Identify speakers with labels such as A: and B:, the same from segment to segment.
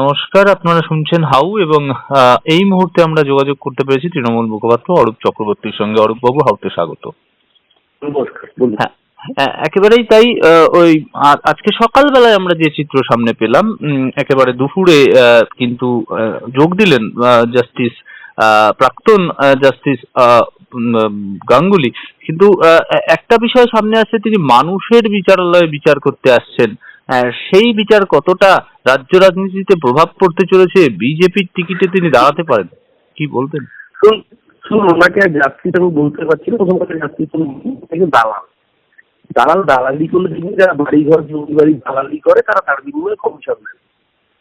A: নমস্কার আপনারা শুনছেন হাউ এবং এই মুহূর্তে আমরা যোগাযোগ করতে পেরেছি তৃণমূল মুখপাত্র অরূপ চক্রবর্তীর সঙ্গে। অরূপ বাবু হাউতে স্বাগত। হ্যাঁ হ্যাঁ, একেবারেই তাই ওই আজকে সকালবেলায় আমরা যে চিত্র সামনে পেলাম একেবারে দুপুরে কিন্তু যোগ দিলেন জাস্টিস প্রাক্তন জাস্টিস গাঙ্গুলি। কিন্তু একটা বিষয় সামনে আসছে তিনি মানুষের বিচারালয়ে বিচার করতে আসছেন। সেই বিচার কতটা রাজ্য রাজনীতিতে প্রভাব পড়তে চলেছে বিজেপির টিকিটে তিনি দাঁড়াতে পারেন। কি
B: শুনুন শুনুন ওনাকে আমি বলতে পারছি না প্রথম কথা দালাল। দালাল দালালি করলে দেখবেন যারা বাড়ি ঘর জমি বাড়ি দালালি করে তারা তার বিনিময়ে কমিশন নেন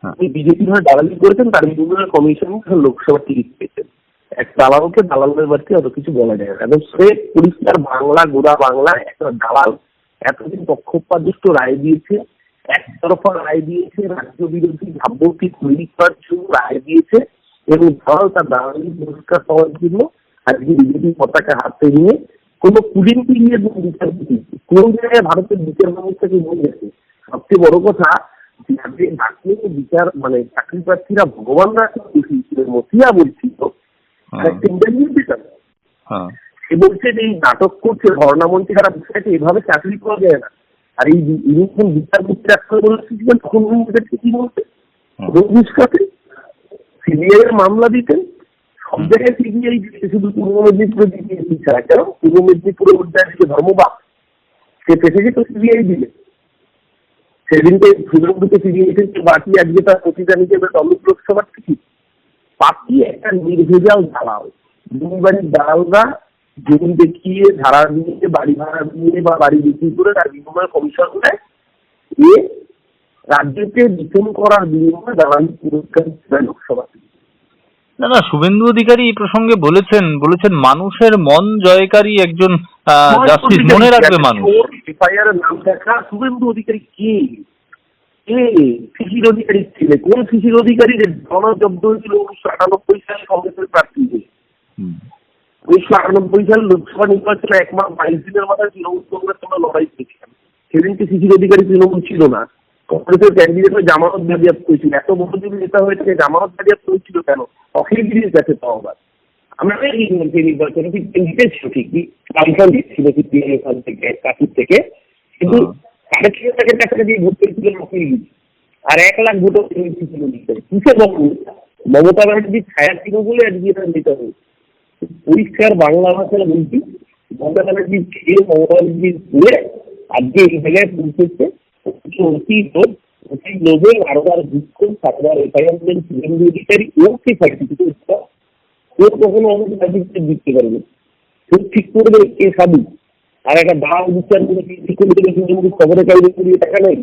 A: হ্যাঁ।
B: বিজেপি হয়ে দালালি করেছেন তার বিনিময়ে কমিশন লোকসভার টিকিট পেয়েছেন। এক দালালকে দালালের বাড়িতে অত কিছু বলা যায় না। এবং সে পরিষ্কার বাংলা গোড়া বাংলা একটা দালাল। এতদিন পক্ষপাতদুষ্ট রায় দিয়েছে একতরফা রায় দিয়েছে রাজ্য বিরোধী ভাবমূর্তি তৈরি করার জন্য রায় দিয়েছে এবং দালাল তার দালালি পুরস্কার পাওয়ার জন্য আজকে বিজেপি পতাকা হাতে নিয়ে কোনো কুলিনটি নিয়ে এবং বিচারপতি কোন জায়গায় ভারতের বিচার ব্যবস্থাকে নিয়ে গেছে? সবচেয়ে বড় কথা যাদের চাকরি বিচার মানে চাকরি প্রার্থীরা ভগবানরা মতিয়া বলছিল।
A: হ্যাঁ,
B: একটা ইন্টারভিউ দিতাম
A: হ্যাঁ।
B: সে বলছে যে এই নাটক করছে ধর্ণামন্ত্রী খারাপ বিষয়টা এভাবে চাকরি পাওয়া যায় না। আর এই যখন বিচারপতি রাখতে বলেছিলেন তখন উনি কি বলতে
A: হুম।
B: রঘুষ সিবিআই এর মামলা দিতেন? সব জায়গায় সিবিআই দিচ্ছে শুধু পূর্ব মেদিনীপুরে ছাড়া কেন? পূর্ব মেদিনীপুরে যে ধর্মবাদ সে পেশে যেত সিবিআই দিলে। সেদিনকে সুন্দরবনকে সিবিআই থেকে বাকি আজকে তার প্রতিটা হিসেবে তমলুক লোকসভার টিকিট। পার্টি একটা নির্ভেজাল দালাল দুই বাড়ির দালালরা জমি দেখিয়ে ধারা দিয়ে বাড়ি ভাড়া নিয়ে বা বাড়ি বিক্রি করে তার বিনিময়ে কমিশন নেয়। এ রাজ্যকে দূষণ করার বিনিময়ে দালালি পুরস্কার হিসেবে লোকসভা।
A: না না শুভেন্দু অধিকারী এই প্রসঙ্গে বলেছেন বলেছেন মানুষের মন জয়কারী একজন জাস্টিস মনে রাখবে মানুষ।
B: এফআইআর নাম দেখা শুভেন্দু অধিকারী কে? কে? শিশির অধিকারী ছিলেন কোন শিশির অধিকারী? যে জনজব্দ হয়েছিল উনিশশো আটানব্বই সালে কংগ্রেসের প্রার্থী। উনিশশো আটানব্বই সালে লোকসভা নির্বাচনে এক মাস বাইশ দিনের মাথায় তৃণমূল কংগ্রেস আমরা লড়াই করেছিলাম সেদিনকে শিশির অধিকারী তৃণমূল ছিল না। কংগ্রেসের ক্যান্ডিডেট হয়ে জামানত বাজেয়াপ্ত হয়েছিল এত বড় যদি নেতা হয়ে থাকে জামানত বাজেয়াপ্ত হয়েছিল কেন? অখিলগিরির কাছে পাওয়া যায় আমরা এই নির্বাচনে জিতেছিল ঠিকই। সিপিএম এখান থেকে থেকে। কিন্তু সাড়ে তিন লাখের ভোট পেয়েছিলেন অখিলগিরি আর এক লাখ ভোটও কিসে বলব মমতা ব্যানার্জির ছায়া ছিল বলে আজকে এটা নিতে হবে পরিষ্কার বাংলা ভাষায় বলছি, মমতা ব্যানার্জির খেয়ে মমতা ব্যানার্জির বলে আজকে এই জায়গায় পৌঁছেছে অতি অতি লোভে বারবার দুঃখ কি সার্টিফিকেট ও কখনো আমাকে সার্টিফিকেট দিতে পারবে ও ঠিক করবে কে সাধু? আর একটা দাম বিচার করে ঠিক করে দেবে কিন্তু খবরের কাগজে করিয়ে টাকা নেই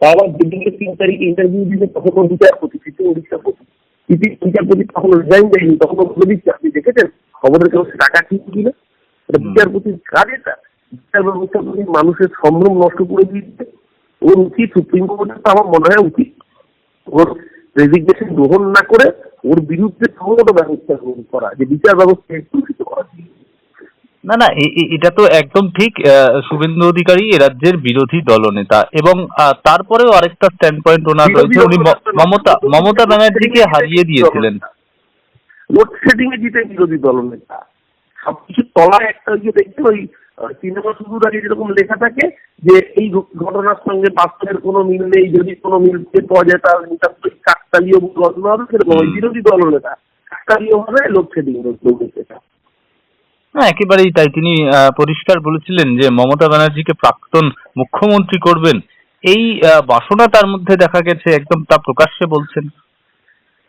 B: তা আবার দিল্লিতে তিন তারিখে ইন্টারভিউ দিতে তখন ও বিচারপতি, তৃতীয় বিচারপতি? তৃতীয় বিচারপতি তখন রিজাইন দেয়নি তখন বলে দিচ্ছে আপনি দেখেছেন? খবরের কাছে টাকা ঠিক কিনা এটা বিচারপতির কাজ এটা। বিচার ব্যবস্থা করে মানুষের সম্ভ্রম নষ্ট করে দিচ্ছে ওর উচিত সুপ্রিম কোর্টের তো আমার মনে হয় উচিত। ওর রেজিগনেশন গ্রহণ না করে ওর বিরুদ্ধে সম্ভবত ব্যবস্থা গ্রহণ করা। যে বিচার ব্যবস্থা করা
A: না না এটা তো একদম ঠিক শুভেন্দু অধিকারী এ রাজ্যের বিরোধী দলনেতা এবং তারপরেও আরেকটা স্ট্যান্ড পয়েন্ট ওনার রয়েছে উনি মমতা মমতা ব্যানার্জিকে হারিয়ে দিয়েছিলেন।
B: লোডশেডিং এ জিতে বিরোধী দলনেতা। সবকিছু তলায় একটা যে দেখবেন ওই সিনেমা শুরুর আগে যেরকম লেখা থাকে যে এই ঘটনার সঙ্গে বাস্তবের কোনো মিল নেই যদি কোনো মিল পাওয়া যায় তাহলে নিতান্তই কাকতালীয় ঘটনা হবে সেরকম। বিরোধী দলনেতা। কাকতালীয় ভাবে লোডশেডিং করতে
A: না একেবারেই তাই। তিনি পরিষ্কার বলেছিলেন যে মমতা ব্যানার্জিকে প্রাক্তন মুখ্যমন্ত্রী করবেন। এই বাসনা তার মধ্যে দেখা গেছে একদম তা প্রকাশ্যে বলছেন।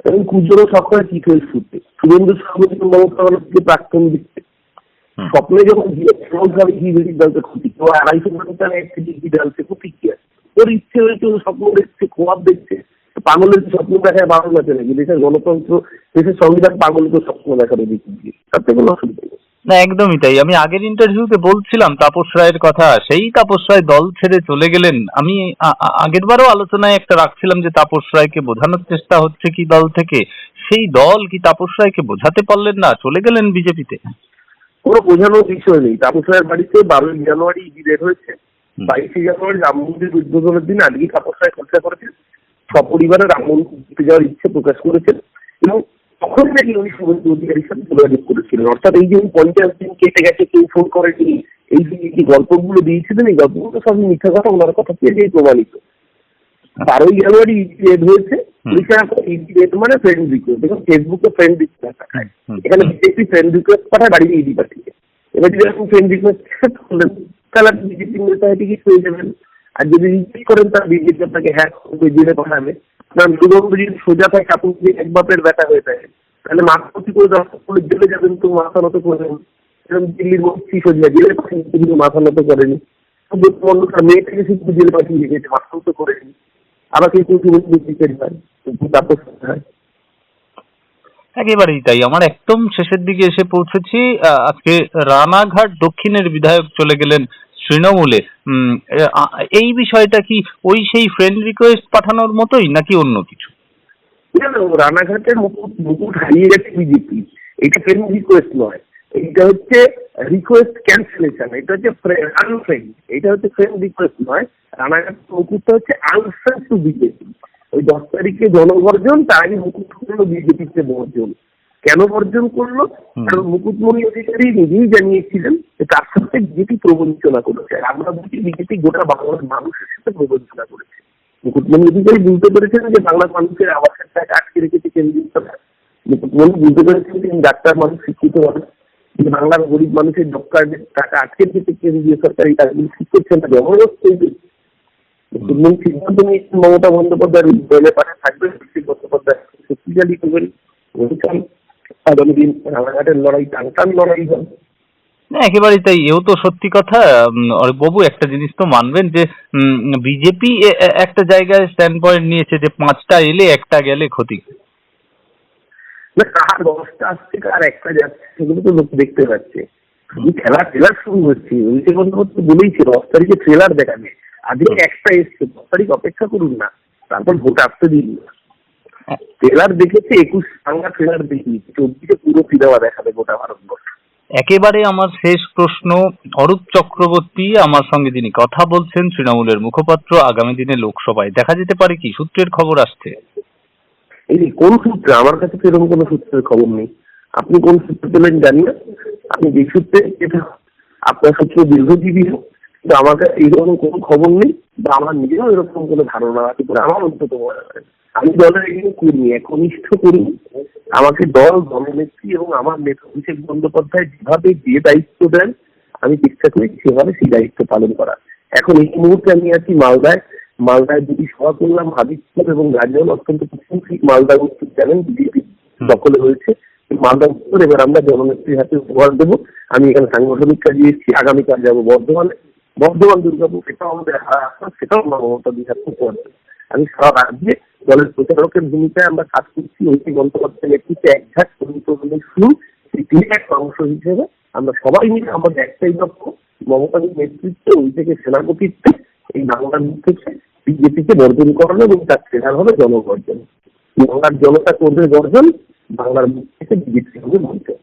B: এবং কুজোরও সকালে ঠিক হয়ে শুতে শুভেন্দু সর্বদিন মমতা ব্যানার্জিকে প্রাক্তন দিচ্ছে। স্বপ্নে যখন সহজভাবে হিভিডিক দলকে ক্ষতি কেউ আড়াইশো কোটি টাকা একটি ডিগ্রি ডালছে ক্ষতি কি আছে। ওর ইচ্ছে হয়েছে ও স্বপ্ন দেখছে খোয়াব দেখছে। পাগলের স্বপ্ন দেখায় আছে নাকি? দেশের গণতন্ত্র দেশের সংবিধান পাগল তো স্বপ্ন দেখার অধিকার দিয়ে তাতে কোনো অসুবিধা
A: না একদমই তাই। আমি আগের ইন্টারভিউতে বলছিলাম তাপস রায়ের কথা সেই তাপস রায় দল ছেড়ে চলে গেলেন। আমি আ- আ- আগেরবারও আলোচনায় একটা রাখছিলাম যে তাপস রায়কে বোঝানোর চেষ্টা হচ্ছে কি দল থেকে। সেই দল কি তাপস রায়কে বোঝাতে পারলেন না? চলে গেলেন বিজেপিতে।
B: কোনো বোঝানোর বিষয় নেই। তাপস রায়ের বাড়িতে বারোই জানুয়ারি ইডি রেড হয়েছে। বাইশে জানুয়ারি রাম মন্দির উদ্বোধনের দিন আজকে তাপস রায় খরচা করেছেন। সপরিবারে রাম মন্দির যাওয়ার ইচ্ছে প্রকাশ করেছেন। এবং তখন নাকি উনি শুভেন্দু অধিকারীর সাথে যোগাযোগ করেছিলেন। অর্থাৎ এই যে পঞ্চাশ দিন কেটে গেছে কেউ ফোন করেনি এই যে যে গল্পগুলো দিয়েছিলেন এই গল্পগুলো সবই মিথ্যা কথা ওনার কথা দিয়ে প্রমাণিত। বারোই জানুয়ারি ইডি হয়েছে ইডি মানে ফ্রেন্ড রিকোয়েস্ট দেখুন ফেসবুকে ফ্রেন্ড রিকোয়েস্ট পাঠায় এখানে বিজেপি ফ্রেন্ড রিকোয়েস্ট পাঠায় বাড়িতে ইডি পাঠিয়ে। এবার যদি এরকম ফ্রেন্ড রিকোয়েস্ট করলেন তাহলে আপনি বিজেপি নেতা টিকিট পেয়ে যাবেন। আর যদি রিজেক্ট করেন তার বিজেপি আপনাকে হ্যাক করবে জেলে পাঠাবে। কারণ দুর্গন্ধ যদি সোজা থাকে, আপনি যদি এক বাপের ব্যথা হয়ে থাকে, তাহলে মাথা করে পুলিশ জেলে যাবেন তো মাথা নত এরকম দিল্লির সোজা, জেলে পাঠিয়ে কিন্তু মাথা নত করেনি তার জেলে পাঠিয়ে মাথা নত করেনি আবার কিন্তু হয়? তাপস হয়।
A: একেবারেই তাই। আমার একদম শেষের দিকে এসে পৌঁছেছি। আজকে রানাঘাট দক্ষিণের বিধায়ক চলে গেলেন তৃণমূলে এই বিষয়টা কি ওই সেই ফ্রেন্ড রিকোয়েস্ট পাঠানোর মতোই নাকি অন্য কিছু?
B: রানাঘাটের মুকুট মুকুট হারিয়ে গেছে বিজেপি। এটা ফ্রেন্ড রিকোয়েস্ট নয়। এটা হচ্ছে রিকোয়েস্ট ক্যান্সেলেশন এটা হচ্ছে আনফ্রেন্ড এটা হচ্ছে ফ্রেন্ড রিকোয়েস্ট নয়। রানাঘাট মুকুটটা হচ্ছে আনফ্রেন্ড টু বিজেপি। ওই দশ তারিখে জনগর্জন তার আগে মুকুট করল বিজেপিতে বর্জন। কেন বর্জন করল? কারণ মুকুটমণি অধিকারী নিজেই জানিয়েছিলেন যে তার সাথে বিজেপি প্রবঞ্চনা করেছে। আর আমরা বলছি বিজেপি গোটা বাংলার মানুষের সাথে প্রবঞ্চনা করেছে। মুকুটমণি অধিকারী বুঝতে পেরেছেন যে বাংলার মানুষের আবাসের টাকা আটকে রেখেছে কেন্দ্রীয় সরকার। মুকুটমণি বুঝতে পেরেছেন যে তিনি ডাক্তার মানুষ শিক্ষিত মানুষ যে বাংলার গরিব মানুষের জব কার্ডের টাকা আটকে রেখেছে কেন্দ্রীয় সরকার এই কাজগুলো ঠিক করছে না জবরদস্ত মুকুটমণি সিদ্ধান্ত নিয়েছেন মমতা বন্দ্যোপাধ্যায় দলে পাঠা থাকবে অভিষেক বন্দ্যোপাধ্যায় শক্তিশালী করবেন আগামী দিন রানাঘাটের লড়াই টান টান লড়াই হবে।
A: না একেবারেই তাই। এও তো সত্যি কথা বাবু একটা জিনিস তো মানবেন যে বিজেপি একটা জায়গায় স্ট্যান্ড পয়েন্ট নিয়েছে যে পাঁচটা এলে একটা গেলে ক্ষতি।
B: না কার দশটা আসছে কার একটা যাচ্ছে সেগুলো তো লোক দেখতে পাচ্ছে। ট্রেলার শুরু হচ্ছে অভিষেক বন্দ্যোপাধ্যায় বলেইছে দশ তারিখে ট্রেলার দেখাবে। আজকে একটা এসছে দশ তারিখ অপেক্ষা করুন না তারপর ভোট আসতে দিন। ট্রেলার দেখেছে একুশ বাংলা ট্রেলার দেখি চব্বিশে পুরো সিনেমা দেখাবে গোটা ভারতবর্ষ।
A: একেবারে আমার শেষ প্রশ্ন অরূপ চক্রবর্তী আমার সঙ্গে যিনি কথা বলছেন তৃণমূলের মুখপাত্র আগামী দিনে লোকসভায়। দেখা যেতে পারে কি? সূত্রের খবর আসছে।
B: এই কোন সূত্রে? আমার কাছে তো এরকম কোনো সূত্রের খবর নেই। আপনি কোন সূত্রে পেলেন জানি না। আপনি যে সূত্রে এটা আপনার সূত্র দীর্ঘজীবী হোক কিন্তু আমার কাছে এইরকম কোনো খবর নেই বা আমার নিজেরও এরকম কোনো ধারণা আছে আমার অন্তত মনে হয়। আমি দলের একজন কর্মী একনিষ্ঠ কর্মী। আমাকে দল দলনেত্রী এবং আমার নেতা অভিষেক বন্দ্যোপাধ্যায় যেভাবে যে দায়িত্ব দেন আমি চেষ্টা করি সেভাবে সেই দায়িত্ব পালন করা এখন এই মুহূর্তে আমি আছি মালদায়। মালদায় দুটি সভা করলাম হাবিবপুর এবং গাজল অত্যন্ত প্রশংসিক মালদা উত্তর জানেন বিজেপি দখলে হয়েছে মালদা উত্তর এবার আমরা জননেত্রীর হাতে উপহার দেবো। আমি এখানে সাংগঠনিক কাজে এসেছি আগামীকাল যাব বর্ধমানে। বর্ধমান দুর্গাপুর সেটাও আমাদের হারা আসাম সেটাও মমতা বিহার উপহার দেবো। আমি সারা রাজ্যে দলের প্রচারকের ভূমিকায় আমরা কাজ করছি। ঐক্য বন্দ্যোপাধ্যায় নেতৃত্বে এক ঝাঁক কর্মী প্রবন্ধের শুরু। সেই একটা অংশ হিসেবে আমরা সবাই মিলে আমাদের একটাই লক্ষ্য মমতার নেতৃত্বে, ওই থেকে সেনাপতিত্বে, এই বাংলার থেকে বিজেপিকে বর্জন করানো এবং তার সেনার হবে জনগর্জন। বাংলার জনতা করবে গর্জন, বাংলার মুখ থেকে বিজেপি হবে বঞ্চন